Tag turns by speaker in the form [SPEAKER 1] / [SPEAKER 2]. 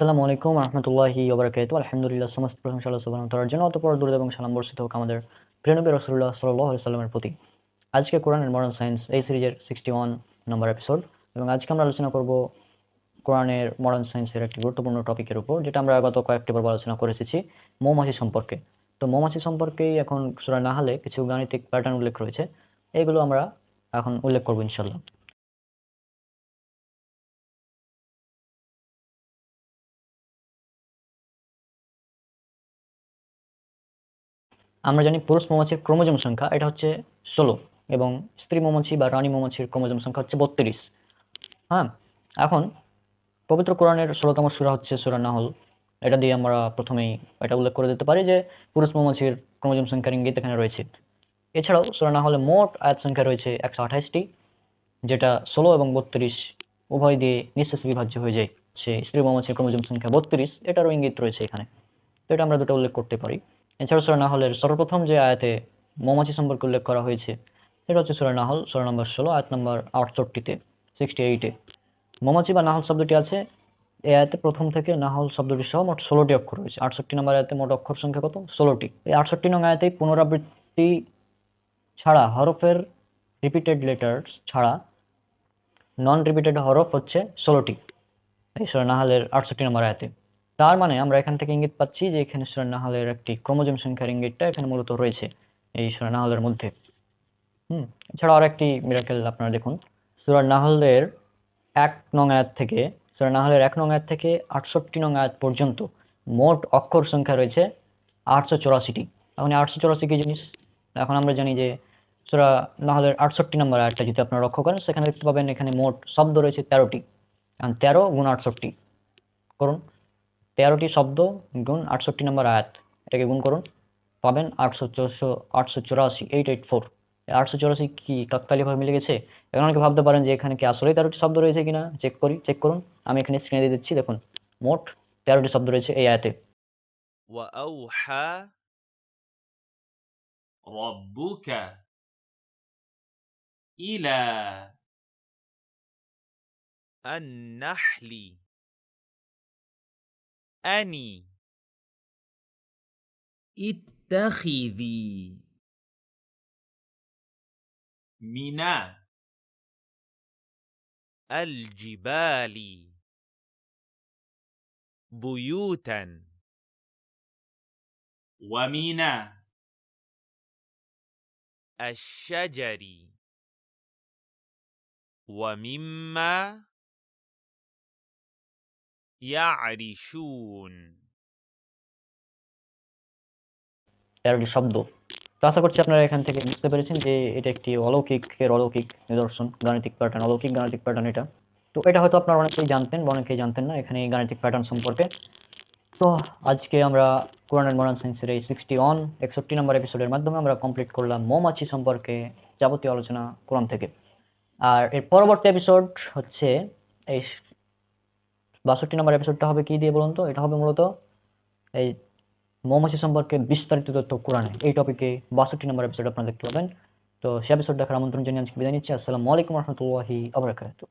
[SPEAKER 1] আসসালামু আলাইকুম রহমতুল্লাহি ওবরাকাতু আলহামদুলিল্লাহ, সমস্ত প্রশংসা সুবহানাহু ওয়া জন্য অতঃপর দরুদ এবং সালাম বর্ষিত হোক আমাদের প্রিয়নবী রাসূলুল্লাহ সাল্লাল্লাহু আলাইহি সাল্লামের প্রতি। আজকে কোরআনের মডার্ন সায়েন্স এই সিরিজের সিক্সটি ওয়ান নম্বর এপিসোড এবং আজকে আমরা আলোচনা করব কোরআনের মডার্ন সায়েন্সের একটি গুরুত্বপূর্ণ টপিকের উপর, যেটা আমরা গত কয়েকটি পর্ব আলোচনা করে এসেছি, মৌমাছি সম্পর্কে। তো মৌমাছি সম্পর্কেই এখন সূরা নাহালে কিছু গাণিতিক প্যাটার্ন উল্লেখ রয়েছে। এগুলো আমরা এখন উল্লেখ করব ইনশাল্লাহ আমরা জানি পুরুষ মৌমাছির ক্রোমোজোম সংখ্যা, এটা হচ্ছে ষোলো এবং স্ত্রী মৌমাছি বা রানী মৌমাছির ক্রোমোজোম সংখ্যা হচ্ছে বত্রিশ। হ্যাঁ এখন পবিত্র কোরআনের ষোলোতম সুরা হচ্ছে সুরা নাহল। এটা দিয়ে আমরা প্রথমেই এটা উল্লেখ করে দিতে পারি যে পুরুষ মৌমাছির ক্রোমোজোম সংখ্যার ইঙ্গিত এখানে রয়েছে। এছাড়াও সুরা নাহলে মোট আয়াত সংখ্যা রয়েছে একশো আঠাশটি, যেটা ষোলো এবং বত্রিশ উভয় দিয়ে নিঃশ্বাস বিভাজ্য হয়ে যায়। সে স্ত্রী মৌমাছির ক্রোমোজোম সংখ্যা বত্রিশ, এটারও ইঙ্গিত রয়েছে এখানে। তো এটা আমরা দুটো উল্লেখ করতে পারি। এছাড়াও সুরা নাহলের সর্বপ্রথম যে আয়াতে মৌমাছি সম্পর্কে উল্লেখ করা হয়েছে, সেটা হচ্ছে সুরা নাহল, সুরা নম্বর ষোলো, আয়াত নম্বর আটষট্টিতে সিক্সটি এইটে মৌমাছি বা নাহল শব্দটি আছে, এই আয়াতে প্রথম থেকে নাহল শব্দটি সহ মোট ষোলোটি অক্ষর রয়েছে। আটষট্টি নম্বর আয়াতে মোট অক্ষর সংখ্যা কত? ষোলোটি। এই আটষট্টি নং আয়াতেই পুনরাবৃত্তি ছাড়া হরফের রিপিটেড লেটার্স ছাড়া নন রিপিটেড হরফ হচ্ছে ষোলোটি। এই সুরা নাহালের আটষট্টি নম্বর আয়াতে। তার মানে আমরা এখান থেকে ইঙ্গিত পাচ্ছি যে এখানে সুরা নাহালের একটি ক্রোমোজোম সংখ্যার ইঙ্গিতটা এখানে মূলত রয়েছে এই সুরা নাহালের মধ্যে। হুম, এছাড়াও আর একটি মিরাকেল আপনারা দেখুন। সুরা নাহলের এক নং আয়াত থেকে সুরা নাহলের এক নং আয়াত থেকে আটষট্টি নং আয়াত পর্যন্ত মোট অক্ষর সংখ্যা রয়েছে আটশো চৌরাশিটি। এখন আটশো চৌরাশি কী জিনিস? এখন আমরা জানি যে সুরা নাহলের আটষট্টি নম্বর আয়াতটা যদি আপনারা লক্ষ্য করেন, সেখানে দেখতে পাবেন এখানে মোট শব্দ রয়েছে তেরোটি। কারণ তেরো গুণ আটষট্টি। করুন। তেরোটি শব্দ গুণ আটষট্টি নম্বর আয়াত এটাকে গুণ করুন পাবেন আটশো চৌশো আটশো চুরাশি এইট এইট ফোর আটশো চুরাশি কি তৎকালীভাবে মিলে গেছে এখন অনেকে ভাবতে পারেন যে এখানে কি আসলেই তেরোটি শব্দ রয়েছে কিনা চেক করি চেক করুন আমি এখানে স্ক্রিনে দিয়ে দিচ্ছি দেখুন মোট তেরোটি শব্দ রয়েছে এই আয়াতে
[SPEAKER 2] وأوحى
[SPEAKER 3] ربك إلى
[SPEAKER 2] النحل أني.
[SPEAKER 3] اتخذي. من
[SPEAKER 2] الجبال. بيوتا.
[SPEAKER 3] ومن
[SPEAKER 2] الشجر. ومما ইয়ারিশুন।
[SPEAKER 1] তেরোটি শব্দ। তো আশা করছি আপনারা এখান থেকে বুঝতে পেরেছেন যে এটা একটি অলৌকিকের অলৌকিক নিদর্শন, গাণিতিক প্যাটার্ন অলৌকিক গাণিতিক প্যাটার্ন এটা। তো এটা হয়তো আপনারা অনেকেই জানতেন বা অনেকেই জানতেন না এখানে গাণিতিক প্যাটার্ন সম্পর্কে। তো আজকে আমরা কোরআন অ্যান্ড মডার্ন সায়েন্সের এই সিক্সটি ওয়ান একষট্টি নম্বর এপিসোডের মাধ্যমে আমরা কমপ্লিট করলাম মৌমাছি সম্পর্কে যাবতীয় আলোচনা কোরআন থেকে। আর এর পরবর্তী এপিসোড হচ্ছে এই বাষট্টি নম্বর এপিসোডটা হবে কি দিয়ে বলুন তো? এটা হবে মূলত এই মৌমাছি সম্পর্কে বিস্তারিত তথ্য কোরআনে। এই টপিকে বাষট্টি নম্বর এপিসোড আপনারা দেখতে পাবেন। তো সে এপিসোড দেখার আমন্ত্রণ জানিয়ে আজকে বিদায় নিচ্ছি। আসসালামু আলাইকুম রহমতুল্লাহি আবরাকাতু